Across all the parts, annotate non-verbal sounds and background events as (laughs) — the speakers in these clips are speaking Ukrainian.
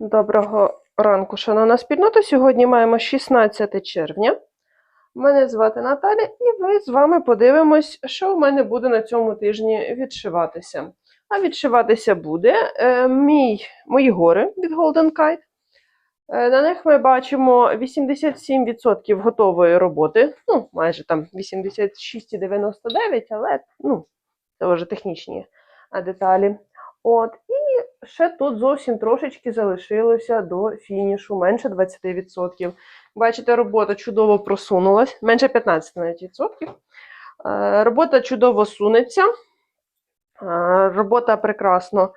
Доброго ранку, шановна спільнота. Сьогодні маємо 16 червня. Мене звати Наталя, і ми з вами подивимось, що в мене буде на цьому тижні відшиватися. А відшиватися буде е, мій, мої гори від Golden Kite. Е, на них ми бачимо 87% готової роботи. Ну, майже там 86,99, але ну, це вже технічні деталі. От, і ще тут зовсім трошечки залишилося до фінішу, менше 20%. Бачите, робота чудово просунулась, менше 15 навіть відсотків. Е, Робота чудово сунеться, Е, робота прекрасно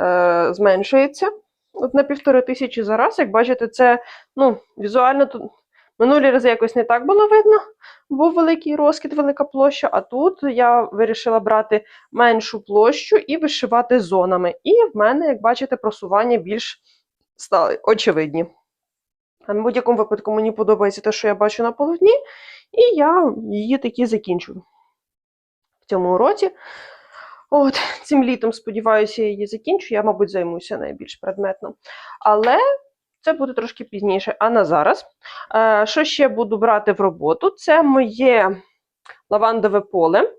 е, зменшується. От на півтори тисячі за раз, як бачите, це ну, візуально тут минулі рази якось не так було видно. Був великий розкид, велика площа, а тут я вирішила брати меншу площу і вишивати зонами. І в мене, як бачите, просування більш стали очевидні. А В будь-якому випадку мені подобається те, що я бачу на полотні, і я її таки закінчу в цьому уроці. От, цим літом, сподіваюся, я її закінчу. Я, мабуть, займуся найбільш предметно. Але це буде трошки пізніше. А на зараз. Е, що ще буду брати в роботу? Це моє лавандове поле.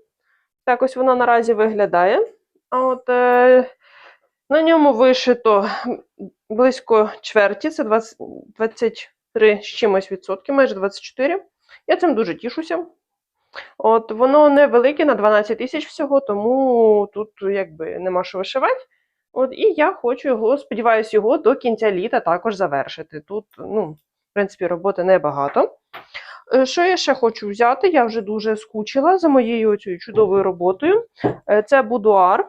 Так ось воно наразі виглядає. От, е, на ньому вишито близько чверті, це 20, 23 з чимось відсотки, майже 24. Я цим дуже тішуся. От, воно невелике на 12 тисяч всього, тому тут якби нема що вишивати. От, і я хочу його, сподіваюся, його до кінця літа також завершити. Тут, ну, в принципі, роботи небагато. Е, Що я ще хочу взяти? Я вже дуже скучила за моєю цією чудовою роботою. Е, Це будуар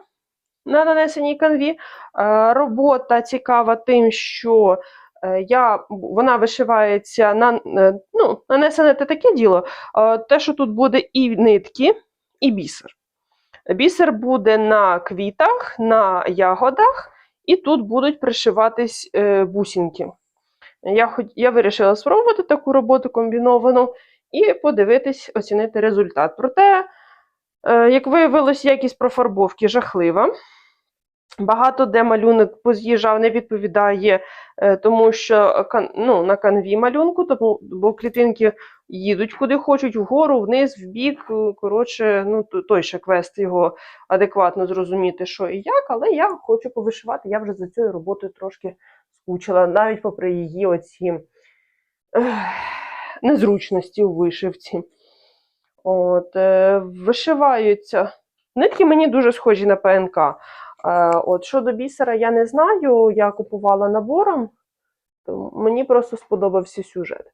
на нанесеній канві. Е, Робота цікава тим, що я, вона вишивається на ну, нанесене те таке діло. Те, що тут буде і нитки, і бісер. Бісер буде на квітах, на ягодах, і тут будуть пришиватись е, бусинки. Я, я вирішила спробувати таку роботу комбіновану і подивитись, оцінити результат. Проте, е, як виявилось, якість профарбовки жахлива. Багато де малюнок поз'їжджав, не відповідає, е, тому що ну, на канві малюнку, тому, бо клітинки їдуть куди хочуть, вгору, вниз, вбік. е, Коротше, ну, той ще квест його адекватно зрозуміти, що і як, але я хочу повишивати. Я вже за цією роботою трошки скучила, навіть попри її оці незручності у вишивці. От, е, вишиваються. Нитки мені дуже схожі на ПНК. Е, от, щодо бісера, я не знаю, я купувала набором, мені просто сподобався сюжет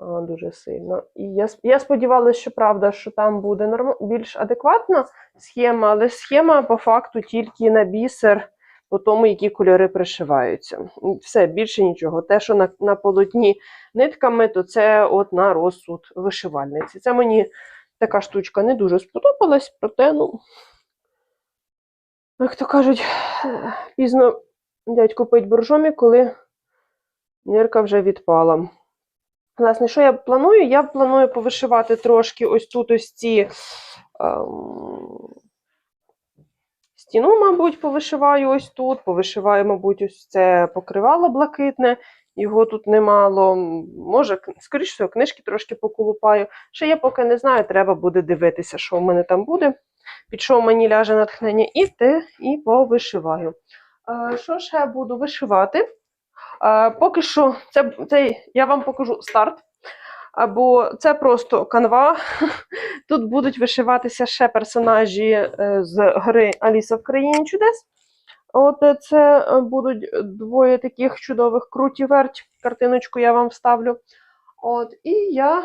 е, дуже сильно. І я, я сподівалася, що правда, що там буде норм... більш адекватна схема, але схема по факту тільки на бісер, по тому, які кольори пришиваються. Все, більше нічого. Те, що на, на полотні нитками, то це от на розсуд вишивальниці. Це мені така штучка не дуже сподобалась, проте, ну, як то кажуть, пізно дядько пить боржомі, коли нирка вже відпала. Власне, що я планую? Я планую повишивати трошки ось тут ось ці ем, стіну, мабуть, повишиваю ось тут, повишиваю, мабуть, ось це покривало блакитне, його тут немало. Може, скоріше всього, книжки трошки поколупаю. Ще я поки не знаю, треба буде дивитися, що в мене там буде, під що мені ляже натхнення, і те, і повишиваю. Е, Що ще я буду вишивати? Е, Поки що, це, це я вам покажу старт. Або це просто канва. (laughs) Тут будуть вишиватися ще персонажі е, з гри Аліса в країні чудес. От це будуть двоє таких чудових круті верть. Картиночку я вам вставлю. От, і я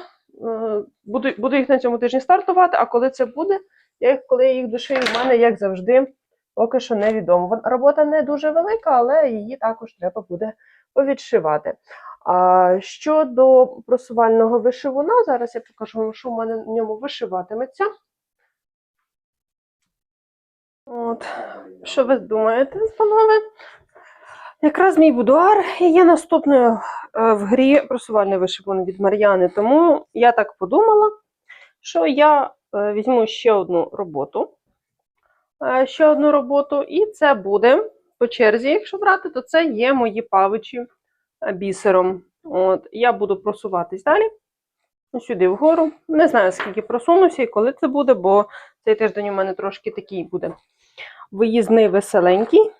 буду, буду їх на цьому тижні стартувати, а коли це буде, я коли їх душею, в мене, як завжди, поки що невідомо. Робота не дуже велика, але її також треба буде повідшивати. А щодо просувального вишивуна, зараз я покажу вам, що в мене на ньому вишиватиметься. От. Що ви думаєте, панове? Якраз мій будуар і є наступною е, в грі просувальний вишивун від Мар'яни. Тому я так подумала, що я візьму ще одну роботу. Е, Ще одну роботу, і це буде по черзі, якщо брати, то це є мої павичі е, бісером. От, я буду просуватись далі. Сюди вгору. Не знаю, скільки просунуся і коли це буде, бо цей тиждень у мене трошки такий буде виїзний веселенький.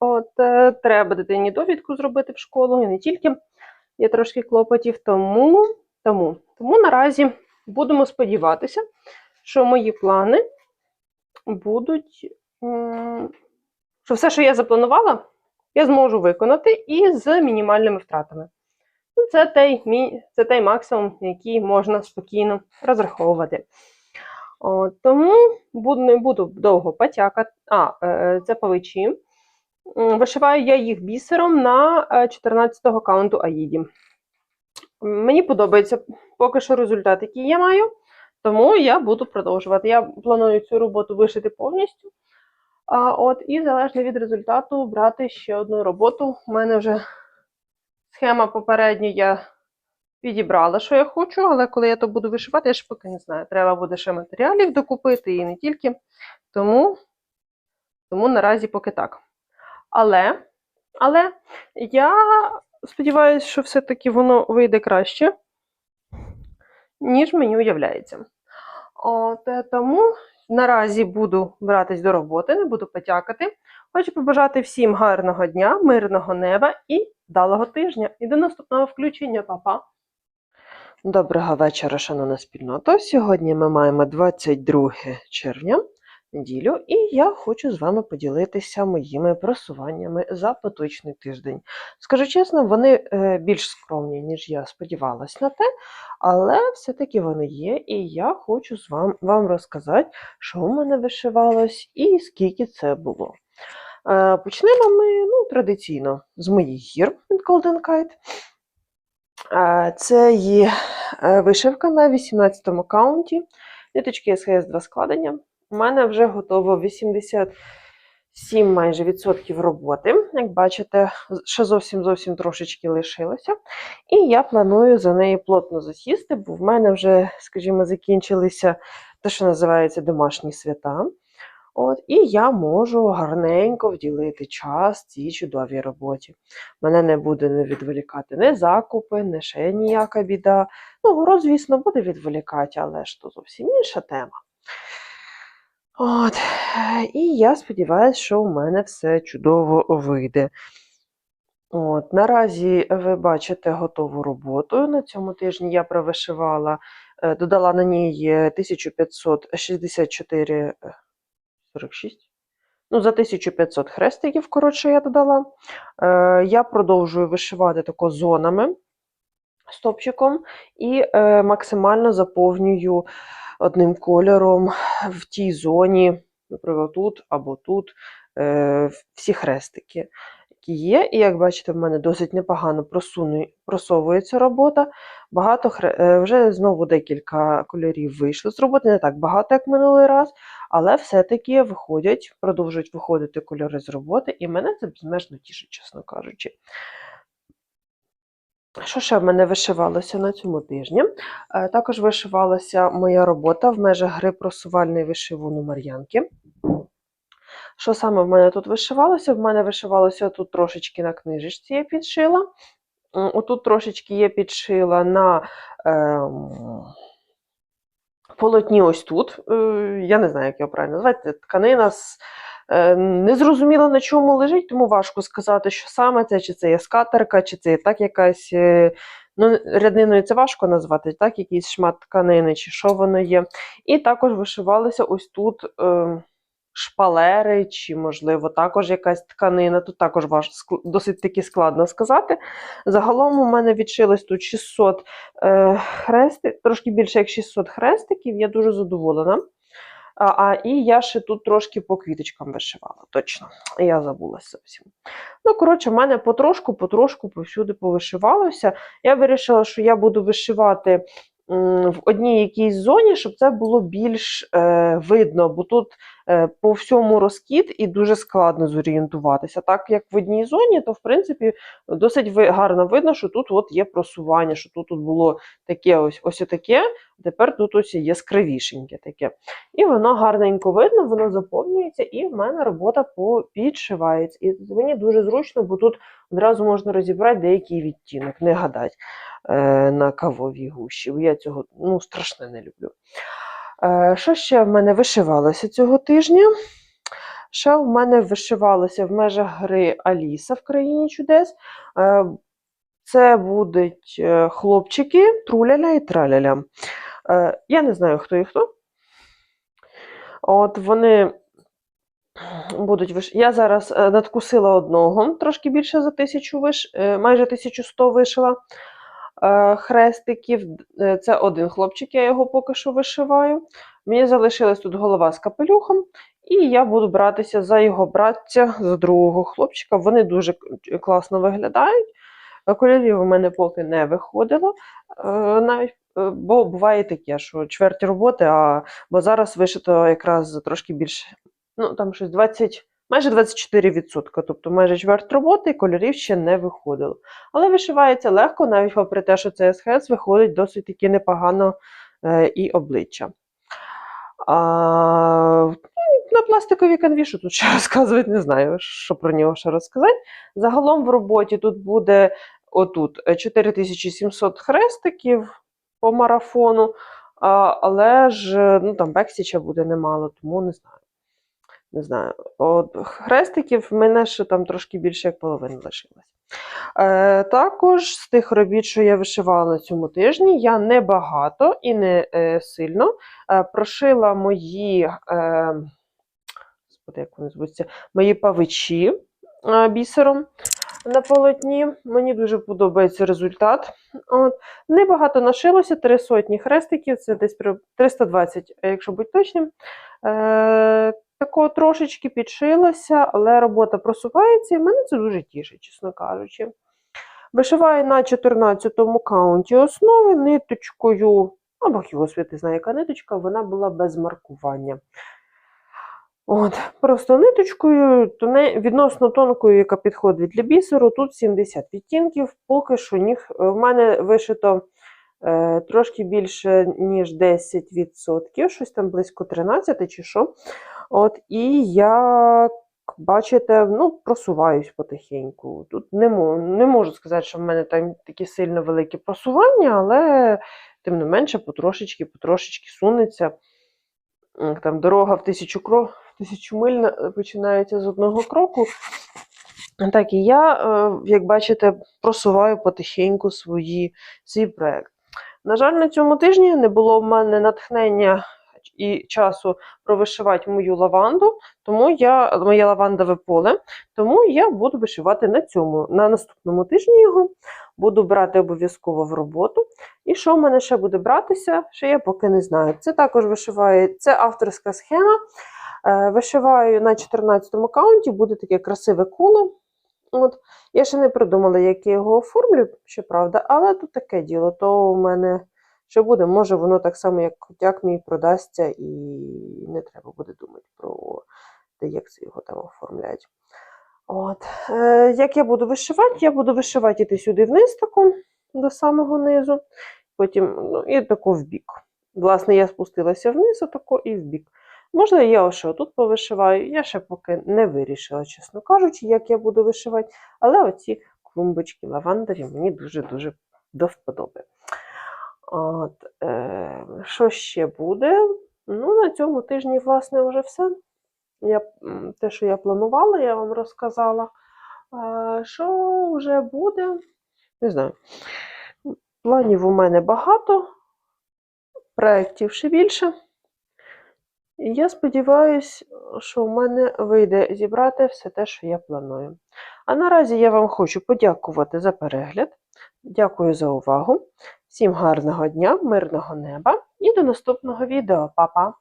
От, е, треба дитині довідку зробити в школу, і не тільки. Є трошки клопотів, тому, тому, тому наразі будемо сподіватися, що мої плани будуть, що все, що я запланувала, я зможу виконати і з мінімальними втратами. Ну, Це той, це той максимум, який можна спокійно розраховувати. О, тому буду, не буду довго потякати. А, е, це павичі. Вишиваю я їх бісером на 14-го каунту Аїді. Мені подобається поки що результат, який я маю, тому я буду продовжувати. Я планую цю роботу вишити повністю. А, от, і залежно від результату брати ще одну роботу. У мене вже схема попередня я підібрала, що я хочу, але коли я то буду вишивати, я ж поки не знаю. Треба буде ще матеріалів докупити і не тільки. Тому, тому наразі поки так. Але, але я сподіваюся, що все-таки воно вийде краще, ніж мені уявляється. От, е, тому наразі буду братись до роботи, не буду потякати. Хочу побажати всім гарного дня, мирного неба і вдалого тижня. І до наступного включення, Па-па! Доброго вечора, шановна спільнота. Сьогодні ми маємо 22 червня, неділю, і я хочу з вами поділитися моїми просуваннями за поточний тиждень. Скажу чесно, вони е, більш скромні, ніж я сподівалась на те, але все-таки вони є, і я хочу з вам, вам розказати, що у мене вишивалось і скільки це було. Е, Почнемо ми ну, традиційно з моїх гір від Golden Kite. Е, Це є вишивка на 18-му каунті. Ниточки СХС 2 складення. У мене вже готово 87 майже відсотків роботи. Як бачите, ще зовсім зовсім трошечки лишилося. І я планую за неї плотно засісти, бо в мене вже, скажімо, закінчилися те, що називається домашні свята. От, і я можу гарненько вділити час цій чудовій роботі. Мене не буде не відволікати не закупи, не ще ніяка біда. Ну, город, звісно, буде відволікати, але ж то зовсім інша тема. От, е, і я сподіваюся, що у мене все чудово вийде. От, наразі ви бачите готову роботу. На цьому тижні я провишивала, е, додала на ній е, 1564 е, 46. Ну, за 1500 хрестиків, коротше, я додала. Е, я продовжую вишивати тако зонами стопчиком і е, максимально заповнюю одним кольором в тій зоні, наприклад, тут або тут, е, всі хрестики, які є. І як бачите, в мене досить непогано просовується робота. Багато хре- е, вже знову декілька кольорів вийшли з роботи, не так багато, як минулий раз, але все-таки виходять, продовжують виходити кольори з роботи, і мене це безмежно тішить, чесно кажучи. Що ще в мене вишивалося на цьому тижні? Е, Також вишивалася моя робота в межах гри просувальний вишивун у Мар'янки. Що саме в мене тут вишивалося? В мене вишивалося тут трошечки на книжечці я підшила. Отут трошечки я підшила на ем, полотні ось тут. Е, Я не знаю, як його правильно назвати. Тканина з е, незрозуміло на чому лежить, тому важко сказати, що саме це, чи це є скатерка, чи це є так якась. е, Ну, рядниною це важко назвати, так, якийсь шмат тканини, чи що воно є. І також вишивалися ось тут е, шпалери, чи, можливо, також якась тканина. Тут також важ, ск- досить таки складно сказати. Загалом у мене відшилось тут 600 е, хрестик, трошки більше як 600 хрестиків, я дуже задоволена. А, і я ще тут трошки по квіточкам вишивала, точно. Я забулася зовсім. Ну, коротше, в мене потрошку, потрошку повсюди повишивалося. Я вирішила, що я буду вишивати в одній якійсь зоні, щоб це було більш е, видно, бо тут по всьому розкіт і дуже складно зорієнтуватися. Так як в одній зоні, то в принципі досить гарно видно, що тут от є просування, що тут, тут було таке ось ось таке, тепер тут ось яскравішеньке таке. І воно гарненько видно, воно заповнюється, і в мене робота підшивається. І мені дуже зручно, бо тут одразу можна розібрати деякий відтінок, не гадать е, на кавовій гущі. Я цього ну, страшно не люблю. Е, що ще в мене вишивалося цього тижня? Ще в мене вишивалося в межах гри Аліса в країні чудес. Е, це будуть е, хлопчики, труляля і траляля. Я не знаю, хто і хто. От вони будуть виш... Я зараз надкусила одного, трошки більше за тисячу виш... майже 1100 вишила хрестиків. Е, Це один хлопчик, я його поки що вишиваю. Мені залишилась тут голова з капелюхом, і я буду братися за його браття, за другого хлопчика. Вони дуже класно виглядають. Е, Кольорів у мене поки не виходило. е, Навіть, е, бо буває таке, що чверть роботи, а бо зараз вишито якраз трошки більше, ну там щось 20, майже 24%, тобто майже чверть роботи, і кольорів ще не виходило. Але вишивається легко, навіть попри те, що це СХС, виходить досить таки непогано е, і обличчя. А, ну, на пластиковій канві, що тут ще (laughs) розказувати, не знаю, що про нього ще розказати. Загалом в роботі тут буде отут е, 4700 хрестиків по марафону, але ж е, ну, там бексіча буде немало, тому не знаю. Не знаю. От, хрестиків в мене ще там трошки більше як половина лишилась. Е, також з тих робіт, що я вишивала на цьому тижні, я не багато і не е, сильно е, прошила мої, е, як вони звуться, мої павичі е, бісером на полотні. Мені дуже подобається результат. От. Небагато нашилося, три сотні хрестиків, це десь при 320, якщо бути точним. Е, Тако трошечки підшилося, але робота просувається, і мене це дуже тішить, чесно кажучи. Вишиваю на 14-му каунті основи ниточкою, або його світи знає, яка ниточка, вона була без маркування. От, просто ниточкою, тоне, відносно тонкою, яка підходить для бісеру, тут 70 відтінків, поки що ніг, в мене вишито трошки більше, ніж 10%, щось там близько 13 чи що. От, і як бачите, ну, просуваюсь потихеньку. Тут не, мо- не можу сказати, що в мене там такі сильно великі просування, але тим не менше потрошечки, потрошечки сунеться. Там дорога в тисячу, кро... тисячу миль починається з одного кроку. Так і я, е, як бачите, просуваю потихеньку свої, свій проект. На жаль, на цьому тижні не було в мене натхнення і часу провишивати мою лаванду, тому я моє лавандове поле, тому я буду вишивати на цьому, на наступному тижні його. Буду брати обов'язково в роботу. І що в мене ще буде братися, ще я поки не знаю. Це також вишиває, це авторська схема. Е, вишиваю на 14-му аккаунті, буде таке красиве коло. От. Я ще не придумала, як я його оформлю, щоправда, але тут таке діло, то у мене що буде, може воно так само, як котяк мій продасться, і не треба буде думати про те, як це його там оформляють. От. Е, як я буду вишивати? Я буду вишивати іти сюди вниз таку, до самого низу, потім ну, і таку в бік. Власне, я спустилася вниз, отако і в Можна, я ще тут повишиваю. Я ще поки не вирішила, чесно кажучи, як я буду вишивати. Але оці клумбочки лавандові мені дуже-дуже до вподоби. От, е, що ще буде? Ну, на цьому тижні, власне, вже все. Я, те, що я планувала, я вам розказала. А, що вже буде? Не знаю. Планів у мене багато, проєктів ще більше. Я сподіваюся, що в мене вийде зібрати все те, що я планую. А наразі я вам хочу подякувати за перегляд. Дякую за увагу. Всім гарного дня, мирного неба і до наступного відео. Па-па!